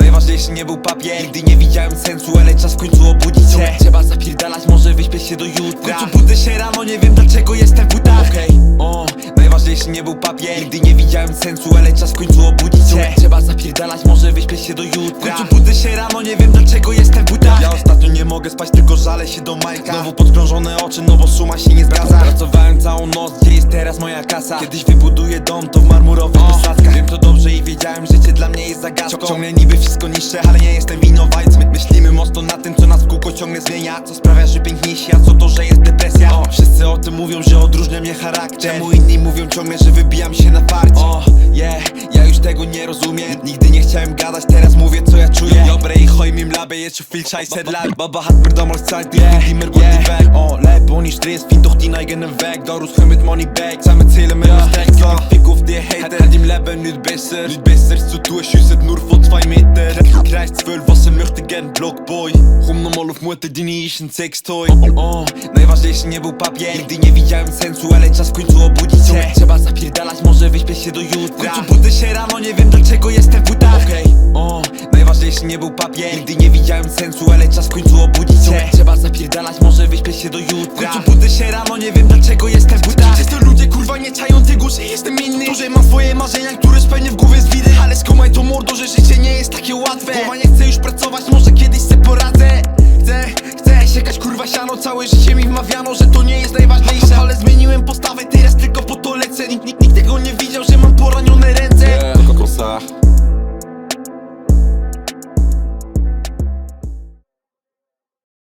najważniejszy nie był papier. Nigdy nie widziałem sensu, ale czas w końcu obudzić się. Trzeba zapierdalać, może wyśpię się do jutra. W końcu budzę się rano, nie wiem dlaczego jestem w butach Okej, o, najważniejszy nie był papier. Nigdy nie widziałem sensu, ale czas w końcu obudzić się. Trzeba zapierdalać, może wyśpię się do jutra. W końcu budzę się rano, nie wiem dlaczego jestem w butach Ja ostatnio nie mogę spać, tylko żalę się do Majka. Znowu podkrążone oczy, no bo suma się nie zgadza. Pracowałem całą noc, gdzie jest teraz moja kasa? Kiedyś wybuduję dom, to w marmurowych posadzkach Wiem to zagadką Ciągle niby wszystko niszczę, ale nie jestem winowajc My myślimy mocno na tym, co nas w kółko ciągle zmienia. Co sprawia, że piękniejsi, a co to, że jest depresja? O, Wszyscy o tym mówią, że odróżnia mnie charakter. Czemu inni mówią ciągle, że wybijam się na farcie? O, yeah, ja już tego nie rozumiem. Nigdy nie chciałem gadać, teraz mówię co ja czuję. Dobre i hoj mim labe, jetzt schon viel Scheiß headline Baba hat damals Zeit, ich bin immer gut yeah. Weg Oh, leb ohne Stress, find doch deinen eigenen Weg Daraus kommen mit Money back, zusammen zählen wir ja. Stacks auf die Leben nicht besser. Nicht besser zu tun, schiessen nur von zwei Meter Kreis 12, was er möchte gern Blockboy Komm nochmal auf Mutter, deine ist ein Sextoy. O, najważniejszy nie był papier? Nigdy nie widziałem sensu, ale czas w końcu obudzić się Trzeba zapierdalać, może wyśpię się do jutra. W końcu budzę się rano, nie wiem dlaczego jestem w butach Okej, o, najważniejszy nie był papier? Nigdy nie widziałem sensu, ale czas w końcu obudzić się Trzeba zapierdalać, może wyśpię się do jutra. W końcu budzę się rano, nie wiem dlaczego jestem w butach marzenia, które spełnię w głowie z widy Ale skumaj to mordo, że życie nie jest takie łatwe. Głowa nie chce już pracować, może kiedyś se poradzę. Chcę, chcę siekać kurwa siano. Całe życie mi wmawiano, że to nie jest najważniejsze. Ale zmieniłem postawę, ty